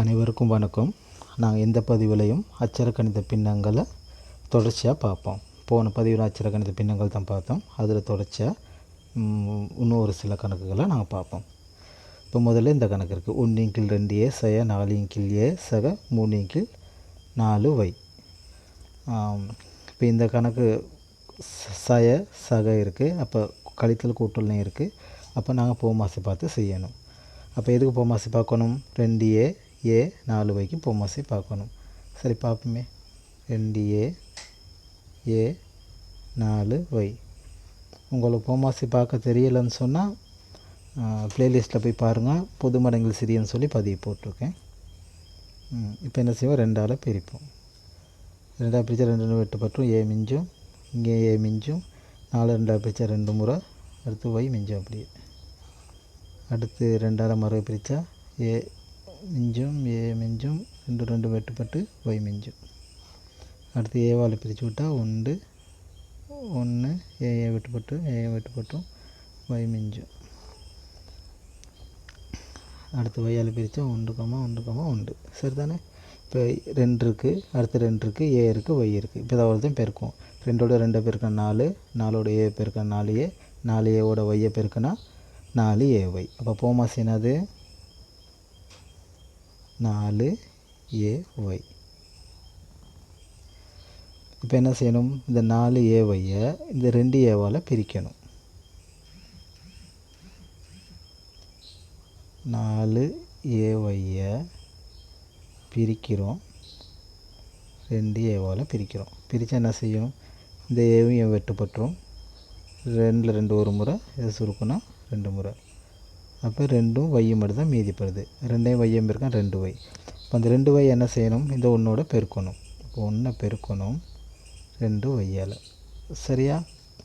அனைவருக்கும் வணக்கம். நாங்கள் எந்த பதிவிலையும் அச்சர கணித பின்னங்களை தொடர்ச்சியாக பார்ப்போம். போன பதிவில் அச்சர கணித பின்னங்கள் தான் பார்த்தோம். அதில் தொடர்ச்சியாக இன்னும் ஒரு சில கணக்குகளை நாங்கள் பார்ப்போம். இப்போ முதல்ல இந்த கணக்கு இருக்குது ஒன்று கீழ் ரெண்டு ஏ சய நாலு கீழ் ஏ சக மூணு கீழ் நாலு வை. இப்போ இந்த கணக்கு சய சக இருக்குது அப்போ கழித்தல் கூட்டல்லையும் இருக்குது அப்போ நாங்கள் போமாசி பார்த்து செய்யணும். அப்போ எதுக்கு போமாசி பார்க்கணும்? ரெண்டு ஏ ஏ நாலு வைக்கும் போமாசி பார்க்கணும். சரி பார்ப்போமே. ரெண்டு ஏ ஏ நாலு ஒய் உங்களுக்கு போமாசி பார்க்க தெரியலைன்னு சொன்னால் ப்ளேலிஸ்ட்டில் போய் பாருங்கள் பொது மடங்கள் சிறியன்னு சொல்லி பதிவு போட்டிருக்கேன். இப்போ என்ன செய்வோம்? ரெண்டால் பிரிப்போம். ரெண்டாக பிரித்தா ரெண்டு ரெண்டு வெட்டுப்பட்டும் ஏ மிஞ்சும் இங்கே ஏ மிஞ்சும். நாலு ரெண்டாக பிரித்தா ரெண்டு முறை. அடுத்து ஒய் மிஞ்சும் அப்படியே. அடுத்து ரெண்டால் மறுவை பிரித்தா ஏ மிஞ்சும் ஏ மிஞ்சும் ரெண்டு ரெண்டு வெட்டுப்பட்டு ஒய் மிஞ்சும். அடுத்து ஏவால் பிரித்து விட்டால் ஒன்று ஒன்று ஏ ஏ வெட்டுப்பட்டு ஏ வெட்டுப்பட்டும் ஒய் மிஞ்சும். அடுத்து ஒய்யால் பிரித்தா ஒன்று கம்மா ஒன்று கம்மா ஒன்று. சரிதானே? இப்போ ரெண்டு இருக்குது அடுத்து ரெண்டு இருக்குது ஏ இருக்குது ஒய் இருக்குது இப்போ இதை ஒருத்தையும் பெருக்கும் ரெண்டோட ரெண்டை பெருக்க நாலு நாலோட ஏ பெருக்க நாலு ஏ நாலு ஏவோட ஒய்யை பெருக்கினா நாலு ஏ ஒய். அப்போ போமாஸ் என்னது? நாலு ஏ ஒய். இப்போ என்ன செய்யணும்? இந்த நாலு ஏ இந்த ரெண்டு ஏவால் பிரிக்கணும். நாலு ஏ பிரிக்கிறோம். ரெண்டு ஏவால் பிரிக்கிறோம். பிரித்தா என்ன செய்யும்? இந்த ஏவும் வெட்டுப்பட்டுரும். ரெண்டில் ரெண்டு ஒரு முறை இதை சுருக்குனா ரெண்டு முறை. அப்போ ரெண்டும் வையும் மட்டும் தான் மீதிப்படுது. ரெண்டையும் வையம் பெருக்கம் ரெண்டு வை இப்போ அந்த ரெண்டு வை என்ன செய்யணும்? இந்த ஒன்றோட பெருக்கணும். இப்போ ஒன்றை பெருக்கணும் ரெண்டு வையால் சரியா?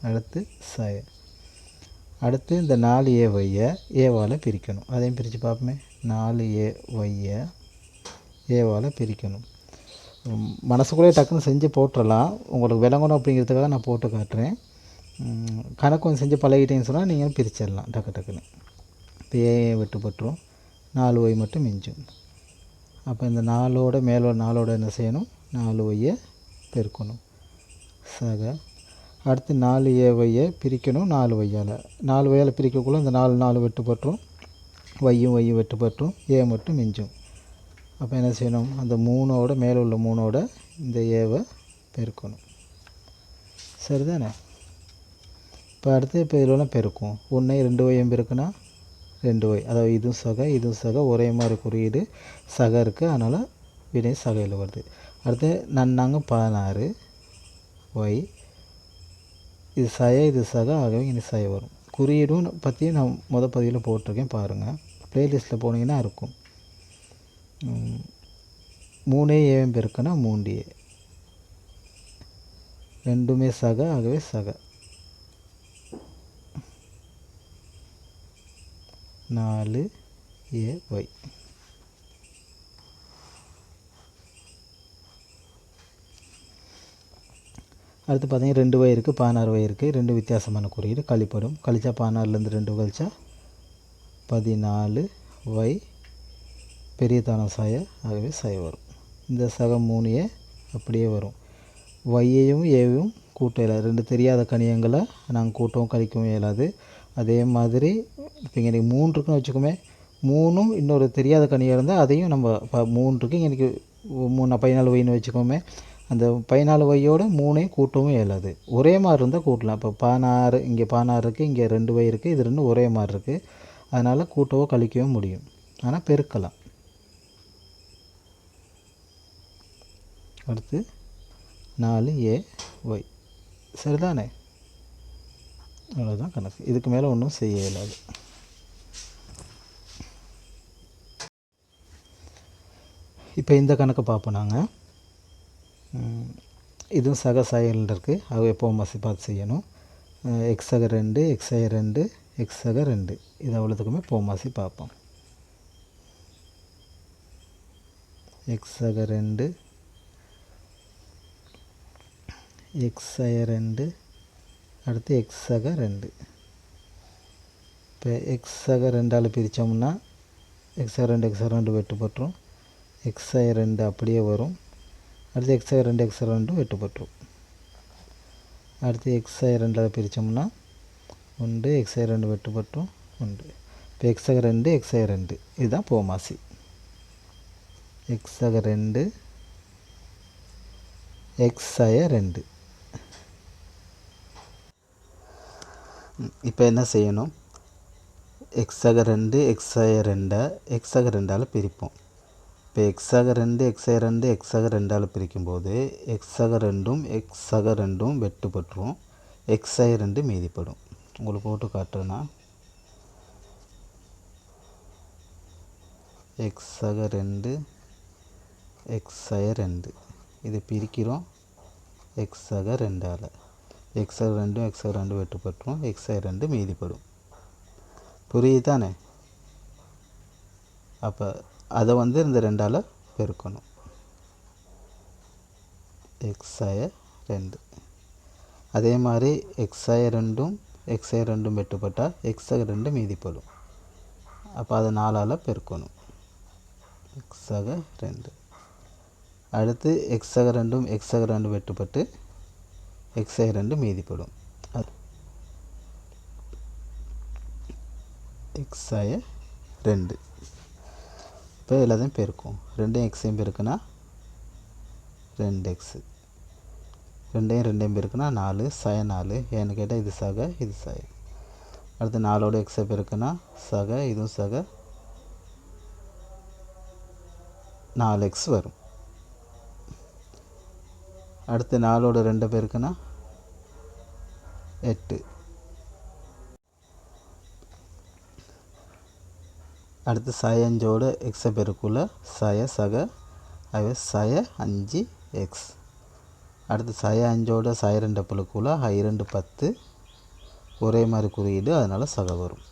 அடுத்து ச. அடுத்து இந்த நாலு ஏ வையை ஏவால் பிரிக்கணும். அதையும் பிரித்து பார்ப்போமே. நாலு ஏ வைய ஏவால் பிரிக்கணும். மனசுக்குள்ளே டக்குன்னு செஞ்சு போட்டுடலாம் உங்களுக்கு விளங்கணும் அப்படிங்கிறதுக்காக நான் போட்டு காட்டுறேன். கணக்கு கொஞ்சம் செஞ்சு பழகிட்டேன்னு சொன்னால் நீங்கள் பிரிச்சிடலாம். டக்கு டக்குன்னு. இப்போ ஏ வெட்டுப்பட்டுரும். நாலு ஒய் மட்டும் மிஞ்சும். அப்போ இந்த நாலோட மேலோட நாலோட என்ன செய்யணும்? நாலு ஒய்யை பெருக்கணும். சக. அடுத்து நாலு ஏ ஒய்யை பிரிக்கணும் நாலு ஒய்யால் நாலு ஒய்யால் பிரிக்கக்குள்ளே இந்த நாலு நாலு வெட்டுப்பட்டுரும். ஒய்யும் ஒய்யும் வெட்டுப்பட்டுரும். ஏ மட்டும் மிஞ்சும். அப்போ என்ன செய்யணும்? அந்த மூணோட மேலே உள்ள மூணோட இந்த ஏவை பெருக்கணும். சரிதானே? இப்போ அடுத்து இப்போ இதில் பெருக்கும் ஒன்றே ரெண்டு ஒய்யும் பெருக்குனா ரெண்டு ஒய் அதாவது இதுவும் சக இதுவும் சக ஒரே மாதிரி குறியீடு சக இருக்குது அதனால் வினை சகையில் வருது. அடுத்து நன்னாங்க பதினாறு ஒய். இது சய இது சக ஆகவே இனி சய வரும். குறியீடும் பற்றியும் நான் முத பதிவில் போட்டிருக்கேன் பாருங்கள் ப்ளேலிஸ்ட்டில் போனீங்கன்னா இருக்கும். மூணே ஏன் பெருக்குன்னா மூண்டியே ரெண்டுமே சக ஆகவே சக. நாலு ஏ அடுத்து பார்த்தீங்கன்னா ரெண்டு வயிறுக்கு இருக்குது பதினாறு வய இருக்குது ரெண்டு வித்தியாசமான குறியீடு கழிப்படும் கழிச்சா பதினாறுலேருந்து ரெண்டு கழிச்சா பதினாலு வை பெரிய தானம் சாய ஆகவே சாய வரும். இந்த சக மூணு ஏ அப்படியே வரும். வையையும் ஏவையும் கூட்ட இயலாது. ரெண்டு தெரியாத கணியங்களை நாங்கள் கூட்டவும் கழிக்கவும் இயலாது. அதே மாதிரி இப்போ இங்கே மூணு இருக்குன்னு வச்சுக்கோமே மூணும் இன்னொரு தெரியாத கனியாக இருந்தால் அதையும் நம்ம இப்போ மூணு இருக்கு எனக்கு மூணு பதினாலு வைன்னு வச்சுக்கோமே அந்த பதினாலு வையோட மூணையும் கூட்டவும் இயலாது. ஒரே மாதிரி இருந்தால் கூட்டலாம். இப்போ பதினாறு இங்கே பதினாறு இருக்குது இங்கே ரெண்டு வை இருக்குது இது ரெண்டும் ஒரே மாதிரி இருக்குது அதனால் கூட்டவோ கழிக்கவோ முடியும். ஆனால் பெருக்கலாம். அடுத்து நாலு ஏ ஒய். சரிதானே? அவ்வளோதான் கணக்கு. இதுக்கு மேலே ஒன்றும் செய்ய இயலாது. இப்போ இந்த கணக்கை பார்ப்போம் நாங்கள் இதுவும் சக சாயல் இருக்குது அது எப்போவும் மசி பார்த்து செய்யணும் எக்ஸ் சக ரெண்டு எக்ஸ் ரெண்டு எக்ஸ் சக ரெண்டு. இது அவ்வளோத்துக்குமே போமாசி பார்ப்போம். எக்ஸ் சக ரெண்டு எக்ஸ் ரெண்டு அடுத்து எக்ஸ் சக ரெண்டு இப்போ எக்ஸ் சக ரெண்டால் பிரித்தோம்னா எக்ஸ் ரெண்டு எக்ஸ் ரெண்டு வெட்டுப்பட்டுரும் எக்ஸை ரெண்டு அப்படியே வரும் அடுத்து எக்ஸை ரெண்டு எக்ஸை ரெண்டும் வெட்டுப்பட்டுரும் அடுத்து எக்ஸை ரெண்டால் பிரித்தோம்னா உண்டு எக்ஸை ரெண்டு வெட்டுப்பட்டும் உண்டு இப்போ எக்ஸக ரெண்டு எக்ஸக ரெண்டு இதுதான் போமாசி எக்ஸக ரெண்டு எக்ஸய ரெண்டு இப்போ என்ன செய்யணும் எக்ஸாக ரெண்டு எக்ஸாக ரெண்டை எக்ஸாக ரெண்டால் பிரிப்போம் இப்போ எக்ஸாக ரெண்டு எக்ஸாக ரெண்டு எக்ஸாக ரெண்டால் பிரிக்கும்போது எக்ஸாக ரெண்டும் எக்ஸாக ரெண்டும் வெட்டுப்பட்டுரும் எக்ஸாக ரெண்டு மீதிப்படும் உங்களுக்கு போட்டு காட்டுறேன்னா எக்ஸாக ரெண்டு எக்ஸாக ரெண்டு இதை பிரிக்கிறோம் எக்ஸாக ரெண்டால் எக்ஸக ரெண்டும் எக்ஸக ரெண்டு வெட்டுப்பட்டுரும் எக்ஸ்ஐ ரெண்டு மீதிப்படும். புரியுது தானே அப்போ அதை வந்து இந்த ரெண்டால் பெருக்கணும். எக்ஸய ரெண்டு. அதே மாதிரி எக்ஸய ரெண்டும் எக்ஸய ரெண்டும் வெட்டுப்பட்டால் எக்ஸக ரெண்டு மீதிப்படும். அப்போ அதை நாலால் பெருக்கணும். எக்ஸாக ரெண்டு. அடுத்து எக்ஸாக ரெண்டும் எக்ஸாக ரெண்டு வெட்டுப்பட்டு எக்ஸை ரெண்டு மீதிப்படும். அது எக்ஸாய ரெண்டு. இப்போ எல்லாத்தையும் பெருக்கும் ரெண்டையும் எக்ஸையும் பெருக்குனா ரெண்டு எக்ஸு ரெண்டையும் ரெண்டையும் பெருக்குனா நாலு சய நாலு. ஏன்னு கேட்டால் இது சக இது சய அடுத்து நாலோட எக்ஸை பெருக்குனா சக இதுவும் சக. நாலு எக்ஸ் வரும். அடுத்து நாலோட ரெண்டு பேருக்குன்னா எட்டு. அடுத்து சய அஞ்சோட எக்ஸை பெருக்குள்ள சய சக அவை சய அஞ்சு எக்ஸ் அடுத்து சய அஞ்சோட சய ரெண்டு புழுக்குள்ள ஹை ரெண்டு பத்து. ஒரே மாதிரி குறியீடு அதனால் சக வரும்.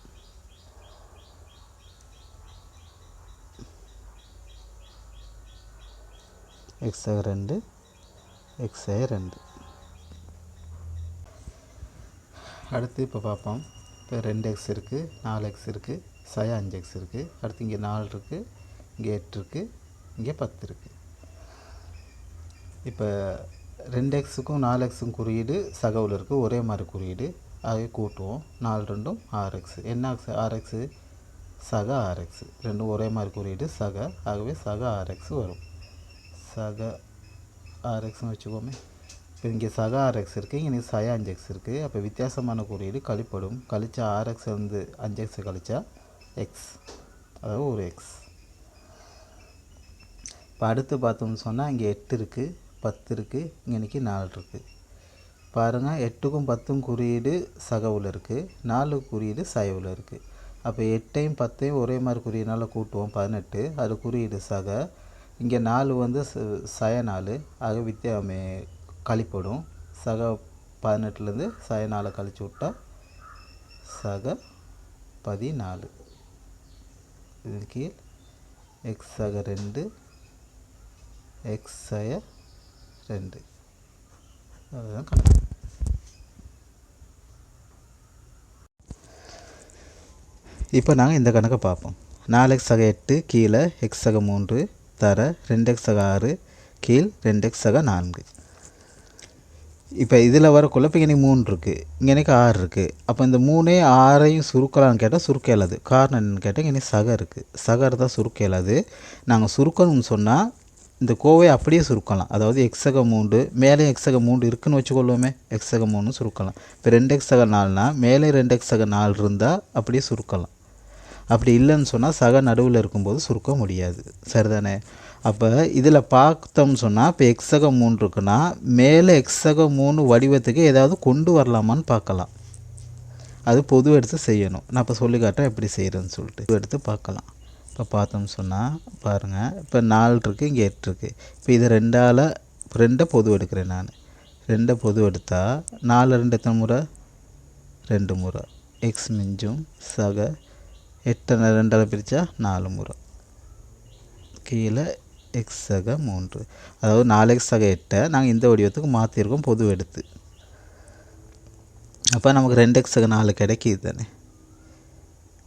எக்ஸக ரெண்டு எக்ஸே ரெண்டு. அடுத்து இப்போ பார்ப்போம். இப்போ ரெண்டு எக்ஸ் இருக்குது நாலு எக்ஸ் இருக்குது சய அஞ்சு எக்ஸ் இருக்குது அடுத்து இங்கே நாலு இருக்குது இங்கே எட்டு இருக்குது இங்கே பத்து இருக்குது இப்போ ரெண்டு எக்ஸுக்கும் நாலு எக்ஸுக்கும் குறியீடு சகவில் இருக்குது ஒரே மாதிரி குறியீடு. அதை கூட்டுவோம். நாலு ரெண்டும் ஆறு எக்ஸ் என்ன எக்ஸ் ஆறு எக்ஸு சக ஆறு எக்ஸு ரெண்டும் ஒரே மாதிரி குறியீடு சக. ஆகவே சக ஆறு எக்ஸ் வரும். சக ஆர்எக்ஸ்னு வச்சுக்கோமே. இங்கே சக ஆர்எக்ஸ் இருக்குது இங்கே சய அஞ்சு எக்ஸ் இருக்குது அப்போ வித்தியாசமான குறியீடு கழிப்படும். கழிச்சா ஆர்எக்ஸ் வந்து அஞ்சு எக்ஸை கழிச்சா எக்ஸ் அதாவது ஒரு எக்ஸ் இப்போ அடுத்து பார்த்தோம்னு சொன்னால் இங்கே எட்டு இருக்குது பத்து இருக்குது இங்கே இன்றைக்கி நாலு இருக்குது பாருங்கள் எட்டுக்கும் பத்தும் குறியீடு சகவில் இருக்குது நாலு குறியீடு சயவில் இருக்குது அப்போ எட்டையும் பத்தையும் ஒரே மாதிரி குறியீடுனால கூட்டுவோம். பதினெட்டு. அது குறியீடு சக. இங்கே நாலு வந்து சய நாலு. ஆக வித்தியாமே கழிப்படும் சக பதினெட்டுலேருந்து சக நாலு கழிச்சு விட்டா சக பதினாலு. இதன் கீழ். எக்ஸ் சக ரெண்டு. எக்ஸ் சய ரெண்டு. அதுதான் கணக்கு. இப்போ நாங்கள் இந்த கணக்கை பார்ப்போம். நாலு எக்ஸ் சக எட்டு கீழே எக்ஸ் சக மூன்று தர ரெண்டு எக்ஸ் சக ஆறு கீழ் ரெண்டு எக்ஸ் சக நான்கு. இப்போ இதில் வர குழப்பிங்க மூணு இருக்குது இங்கே எனக்கு ஆறு இருக்குது அப்போ இந்த மூணே ஆறையும் சுருக்கலான்னு கேட்டால் சுருக்க இயலாது. காரணம் என்னென்னு கேட்டால் இங்கே சக இருக்குது சகர் தான் சுருக்க இயலாது. நாங்கள் சுருக்கணும்னு சொன்னால் இந்த கோவை அப்படியே சுருக்கலாம். அதாவது எக்ஸக மூண்டு மேலே எக்ஸக மூண்டு இருக்குன்னு வச்சுக்கொள்வோமே. எக்ஸக மூணு சுருக்கலாம். இப்போ ரெண்டு எக்ஸக நாலுனா மேலே ரெண்டு எக்ஸக நாலு இருந்தால் அப்படியே சுருக்கலாம். அப்படி இல்லைன்னு சொன்னால் சக நடுவில் இருக்கும்போது சுருக்க முடியாது. சரிதானே? அப்போ இதில் பார்த்தோம்னு சொன்னால் இப்போ எக்ஸக மூணு இருக்குன்னா மேலே எக்ஸக மூணு வடிவத்துக்கு ஏதாவது கொண்டு வரலாமான்னு பார்க்கலாம். அது பொது எடுத்து செய்யணும். நான் இப்போ சொல்லி காட்டுறேன் எப்படி செய்கிறேன்னு சொல்லிட்டு. எடுத்து பார்க்கலாம். இப்போ பார்த்தோம்னு சொன்னால் பாருங்கள் இப்போ நாலு இருக்குது இங்கே எட்டு இருக்குது இப்போ இதை ரெண்டால் ரெண்டை பொது எடுக்கிறேன் நான். ரெண்டை பொது எடுத்தால் நாலு ரெண்டு எத்தனை முறை? ரெண்டு முறை. எக்ஸ் மிஞ்சும் சக. எட்டனை ரெண்டால் பிரித்தா நாலு முறை. கீழே எக்ஸ் சக மூன்று. அதாவது நாலு எக்ஸ் சக எட்டை நாங்கள் இந்த வடிவத்துக்கு மாற்றிருக்கோம் பொது எடுத்து. அப்போ நமக்கு ரெண்டு எக்ஸ் சக நாலு கிடைக்கிது தானே?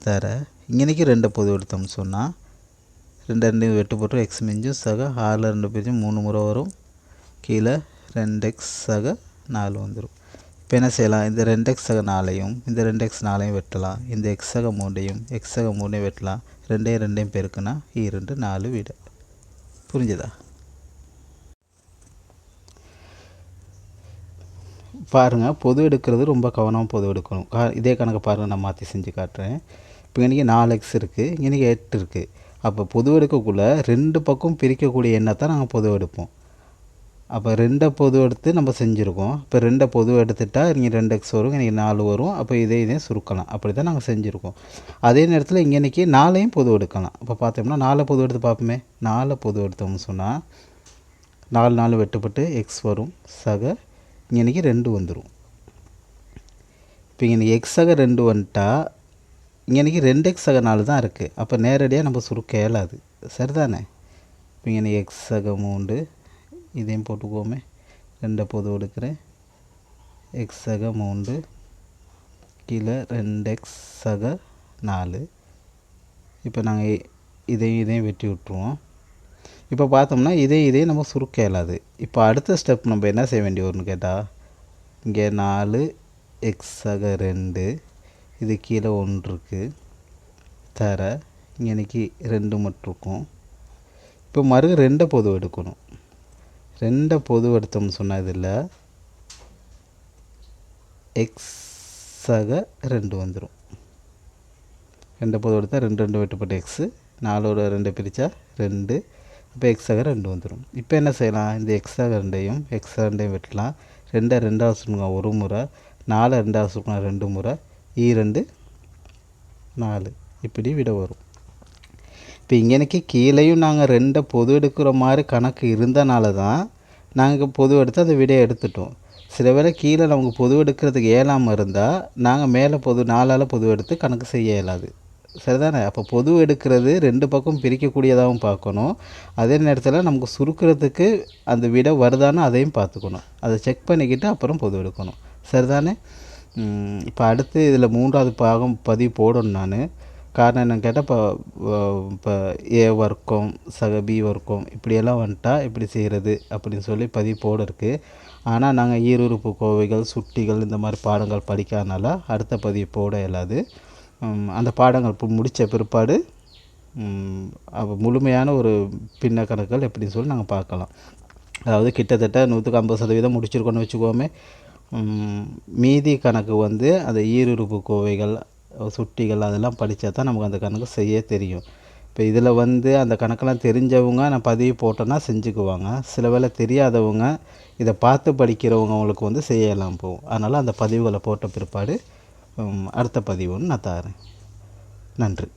தர இங்கனைக்கு ரெண்டை பொது எடுத்தோம்னு சொன்னால் ரெண்டு ரெண்டையும் வெட்டு போட்டு எக்ஸ் மிஞ்சும் சக ஆறில் ரெண்டு பிரிச்சும் மூணு முறை வரும். கீழே ரெண்டு எக்ஸ் சக நாலு வந்துடும் இப்போ என்ன செய்யலாம்? இந்த ரெண்டு எக்ஸ் சக நாளையும் இந்த ரெண்டு எக்ஸ் நாளையும் வெட்டலாம். இந்த எக்ஸ் சக மூண்டையும் எக்ஸ் சக மூணையும் வெட்டலாம். ரெண்டையும் ரெண்டையும் பெருக்குனா இரண்டு நாலு விட. புரிஞ்சுதா? பாருங்கள் பொது எடுக்கிறது ரொம்ப கவனமாக பொது எடுக்கணும். கா இதே கணக்கு பாருங்கள் நான் மாற்றி செஞ்சு காட்டுறேன். இப்போ இன்றைக்கி நாலு எக்ஸ் இருக்குது இன்றைக்கி எட்டு இருக்குது அப்போ பொது எடுக்கக்குள்ளே ரெண்டு பக்கம் பிரிக்கக்கூடிய எண்ணத்தை நாங்கள் பொது எடுப்போம். அப்போ ரெண்டை பொது எடுத்து நம்ம செஞ்சுருக்கோம். இப்போ ரெண்டை பொது எடுத்துட்டா இங்கே ரெண்டு எக்ஸ் வரும் இன்றைக்கி நாலு வரும். அப்போ இதே இதே சுருக்கலாம். அப்படி தான் நாங்கள் செஞ்சுருக்கோம். அதே நேரத்தில் இங்கே இன்றைக்கி நாலையும் பொது எடுக்கலாம். இப்போ பார்த்தோம்னா நாலு பொது எடுத்து பார்ப்போமே. நாலு பொது எடுத்தோம்னு சொன்னால் நாலு நாலு வெட்டுப்பட்டு எக்ஸ் வரும் சக இங்கே இன்றைக்கி ரெண்டு வந்துடும் இப்போ இங்கே எக்ஸ் சக ரெண்டு வந்துட்டா இங்கே இன்றைக்கி ரெண்டு எக்ஸ் சக நாலு தான் இருக்குது அப்போ நேரடியாக நம்ம சுருக்க இயலாது. சரிதானே? இப்போ இங்கே எக்ஸ் சக மூன்று இதையும் போட்டுக்குவோமே ரெண்டை பொது எடுக்கிறேன். எக்ஸ் சக மூன்று கீழே ரெண்டு எக்ஸ் சக நாலு. இப்போ நாங்கள் இதையும் இதையும் வெட்டி விட்ருவோம் இப்போ பார்த்தோம்னா இதே இதே நம்ம சுருக்க இயலாது. இப்போ அடுத்த ஸ்டெப் நம்ம என்ன செய்ய வேண்டிய வரும்னு கேட்டால் இங்கே நாலு எக்ஸ் சக ரெண்டு இது கீழே ஒன்று இருக்குது தர இங்கே இன்றைக்கி ரெண்டு மட்டும் இருக்கும். இப்போ மறு ரெண்டை பொது எடுக்கணும். ரெண்டை பொது சொன்னதில் சொன்னால் இதில் ரெண்டு வந்துடும் ரெண்டை பொது எடுத்தால் ரெண்டு ரெண்டு வெட்டுப்பட்ட எக்ஸு நாலோட ரெண்டு பிரித்தா ரெண்டு. இப்போ எக்ஸாக ரெண்டு வந்துடும் இப்போ என்ன செய்யலாம்? இந்த எக்ஸாக ரெண்டையும் எக்ஸாக ரெண்டையும் வெட்டலாம். ரெண்டை ரெண்டாவது சுருக்கணும் ஒரு முறை நாலு ரெண்டாவது சுருக்கணும் ரெண்டு முறை ஈ ரெண்டு நாலு. இப்படி விட வரும். இப்போ இங்கனைக்கு கீழேயும் நாங்கள் ரெண்டை பொது எடுக்கிற மாதிரி கணக்கு இருந்தனால தான் நாங்கள் பொது எடுத்து அந்த விடையை எடுத்துட்டோம். சில வேளை கீழே நமக்கு பொது எடுக்கிறதுக்கு இயலாமல் இருந்தால் நாங்கள் மேலே பொது நாலால் பொது எடுத்து கணக்கு செய்ய இயலாது. சரிதானே? அப்போ பொது எடுக்கிறது ரெண்டு பக்கம் பிரிக்கக்கூடியதாகவும் பார்க்கணும். அதே நேரத்தில் நமக்கு சுருக்கிறதுக்கு அந்த விடை வருதான்னு அதையும் பார்த்துக்கணும். அதை செக் பண்ணிக்கிட்டு அப்புறம் பொது எடுக்கணும். சரிதானே? இப்போ அடுத்து இதில் மூன்றாவது பாகம் பதிவு போடணும் நான். காரணம் என்னன்னு கேட்டால் இப்போ இப்போ ஏ வர்க்கம் சக பி வர்க்கம் இப்படியெல்லாம் வந்துட்டா இப்படி செய்கிறது அப்படின்னு சொல்லி பதிப்போடு இருக்குது ஆனால் நாங்கள் ஈருறுப்பு கோவைகள் சுட்டிகள் இந்த மாதிரி பாடங்கள் படிக்காதனால அடுத்த பதிப்போடு இல்லாது அந்த பாடங்கள் இப்போ முடித்த பிற்பாடு முழுமையான ஒரு பின்ன கணக்குகள் எப்படின்னு சொல்லி நாங்கள் பார்க்கலாம். அதாவது கிட்டத்தட்ட நூற்றுக்கு ஐம்பது சதவீதம் முடிச்சிருக்கோன்னு வச்சுக்கோமே. மீதி கணக்கு வந்து அந்த ஈருறுப்பு கோவைகள் சுட்டிகள் அதெல்லாம் படித்தா தான் நமக்கு அந்த கணக்கு செய்ய தெரியும். இப்போ இதில் வந்து அந்த கணக்கெல்லாம் தெரிஞ்சவங்க நான் பதிவு போட்டேன்னா செஞ்சுக்குவாங்க. சில வேளை தெரியாதவங்க இதை பார்த்து படிக்கிறவங்க அவங்களுக்கு வந்து செய்யலாம் போகும் அதனால் அந்த பதிவுகளை போட்ட பிற்பாடு அடுத்த பதிவுன்னு நான் தரேன். நன்றி.